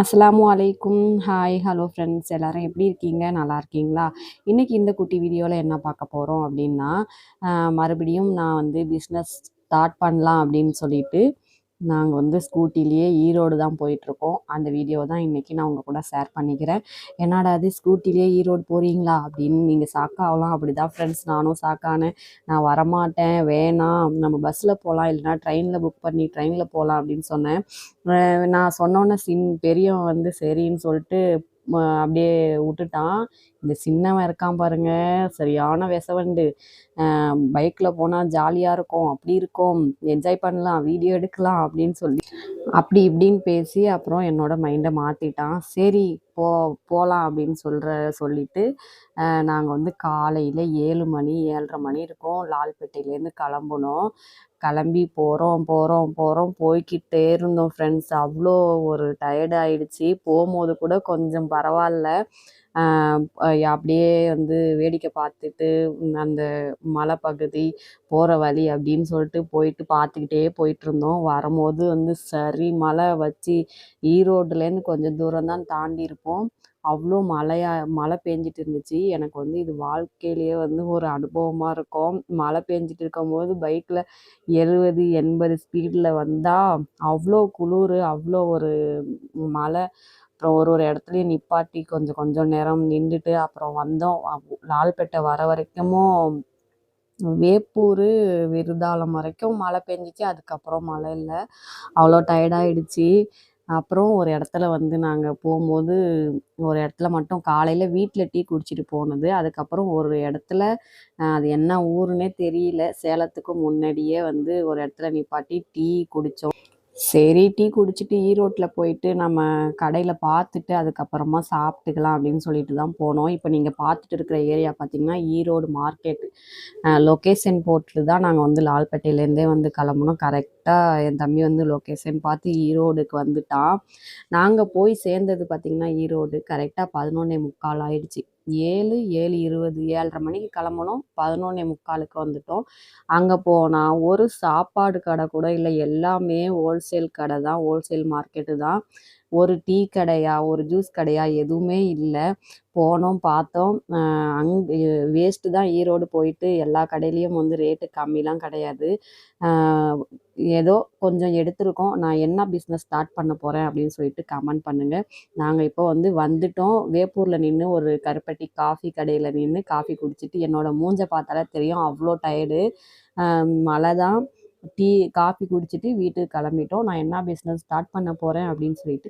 அஸ்லாம் அலைக்கும் hi hello friends எல்லோரும் எப்படி இருக்கீங்க? நல்லா இருக்கீங்களா? இன்றைக்கி இந்த குட்டி வீடியோவில் என்ன பார்க்க போகிறோம் அப்படின்னா மறுபடியும் நான் வந்து பிஸ்னஸ் ஸ்டார்ட் பண்ணலாம் அப்படின்னு சொல்லிட்டு நாங்கள் வந்து ஸ்கூட்டிலேயே ஈரோடு தான் போயிட்டுருக்கோம். அந்த வீடியோ தான் இன்றைக்கி நான் உங்கள் கூட ஷேர் பண்ணிக்கிறேன். என்னடா அது ஸ்கூட்டிலேயே ஈரோடு போகிறீங்களா அப்படின்னு நீங்கள் சாக்காகலாம் அப்படி தான் ஃப்ரெண்ட்ஸ் நானும் சாக்கானேன். நான் வரமாட்டேன் வேணாம் நம்ம பஸ்ஸில் போகலாம் இல்லைனா ட்ரெயினில் புக் பண்ணி ட்ரெயினில் போகலாம் அப்படின்னு சொன்னேன். நான் சொன்னோன்னே சின் பெரியவன் வந்து சரின்னு சொல்லிட்டு அப்படியே விட்டுட்டான். இந்த சின்னவன் இருக்கான் பாருங்க. சரியான விசவண்டு பைக்கில் போனால் ஜாலியாக இருக்கும். அப்படி இருக்கும். என்ஜாய் பண்ணலாம். வீடியோ எடுக்கலாம் அப்படின்னு சொல்லி. அப்படி இப்படின்னு பேசி அப்புறம் என்னோட மைண்டை மாற்றிட்டான் சரி போ போகலாம் அப்படின்னு சொல்கிற சொல்லிட்டு நாங்கள் வந்து காலையில் ஏழு மணி ஏழரை மணி இருக்கும். லால்பேட்டையிலேருந்து கிளம்புனோம். கிளம்பி போகிறோம் போகிறோம் போகிறோம் போய்க்கிட்டே இருந்தோம் ஃப்ரெண்ட்ஸ் அவ்வளோ ஒரு டயர்ட் ஆயிடுச்சு. போகும்போது கூட கொஞ்சம் பரவாயில்ல. அப்படியே வந்து வேடிக்கை பார்த்துட்டு அந்த மலை பகுதி போகிற வழி அப்படின்னு சொல்லிட்டு போயிட்டு பார்த்துக்கிட்டே போயிட்டு இருந்தோம் வரும்போது வந்து சரி மழை வச்சு ஈரோடுலேருந்து கொஞ்சம் தூரம் தான் தாண்டி இருப்போம் அவ்வளோ மழையா மழை பெஞ்சிட்டு இருந்துச்சு. எனக்கு வந்து இது வாழ்க்கையிலேயே வந்து ஒரு அனுபவமாக இருக்கும். மழை பெஞ்சிட்டு இருக்கும்போது பைக்கில் எழுபது எண்பது ஸ்பீடில் வந்தால் அவ்வளோ குளிர் அவ்வளோ ஒரு மழை. அப்புறம் ஒரு ஒரு இடத்துலையும் நிப்பாட்டி கொஞ்சம் கொஞ்சம் நேரம் நின்றுட்டு அப்புறம் வந்தோம். லால்பேட்டை வர வரைக்குமோ வேப்பூர் விருதாலம் வரைக்கும் மழை பெஞ்சிச்சு. அதுக்கப்புறம் மழை இல்லை. அவ்வளோ டயர்டாயிடுச்சு அப்புறம் ஒரு இடத்துல வந்து நாங்கள் போகும்போது ஒரு இடத்துல மட்டும் காலையில் வீட்டில் டீ குடிச்சிட்டு போனது. அதுக்கப்புறம் ஒரு இடத்துல அது என்ன ஊருன்னே தெரியல. சேலத்துக்கு முன்னாடியே வந்து ஒரு இடத்துல நிப்பாட்டி டீ குடித்தோம் சரி டீ குடிச்சிட்டு ஈரோட்டில் போயிட்டு நம்ம கடையில் பார்த்துட்டு அதுக்கப்புறமா சாப்பிட்டுக்கலாம் அப்படின்னு சொல்லிட்டு தான் போனோம். இப்போ நீங்கள் பார்த்துட்டு இருக்கிற ஏரியா பார்த்தீங்கன்னா ஈரோடு மார்க்கெட். லொக்கேஷன் போட்டு தான் நாங்கள் வந்து லால்பேட்டையிலேருந்தே வந்து கிளம்புனோம். கரெக்டாக என் தம்பி வந்து லொக்கேஷன் பார்த்து ஈரோடுக்கு வந்துட்டான். நாங்கள் போய் சேர்ந்தது பார்த்திங்கன்னா ஈரோடு. கரெக்டாக பதினொன்னே முக்கால் ஆயிடுச்சு. ஏழு ஏழு இருபது ஏழரை மணிக்கு கிளம்புனோம் பதினொன்னே முக்காலுக்கு வந்துட்டோம். அங்கே போனால் ஒரு சாப்பாடு கடை கூட இல்லை. எல்லாமே ஹோல்சேல் கடை தான். ஹோல்சேல் மார்க்கெட்டு தான். ஒரு டீ கடையா ஒரு ஜூஸ் கடையா எதுவுமே இல்லை. போனோம் பார்த்தோம் அங்கே வேஸ்ட்டு தான் ஈரோடு போயிட்டு எல்லா கடையிலையும் வந்து ரேட்டு கம்மிலாம் கிடையாது. ஏதோ கொஞ்சம் எடுத்திருக்கோம். நான் என்ன பிஸ்னஸ் ஸ்டார்ட் பண்ண போகிறேன் அப்படின்னு சொல்லிட்டு கமெண்ட் பண்ணுங்கள் நாங்கள் இப்போ வந்து வந்துட்டோம். வேப்பூரில் நின்று ஒரு கருப்பட்டி காஃபி கடையில் நின்று காஃபி குடிச்சிட்டு என்னோடய மூஞ்ச பார்த்தாலே தெரியும். அவ்வளோ டயர்டு மழை தான். டீ காஃபி குடிச்சிட்டு வீட்டுக்கு கிளம்பிட்டோம். நான் என்ன பிஸ்னஸ் ஸ்டார்ட் பண்ண போகிறேன் அப்படின்னு சொல்லிட்டு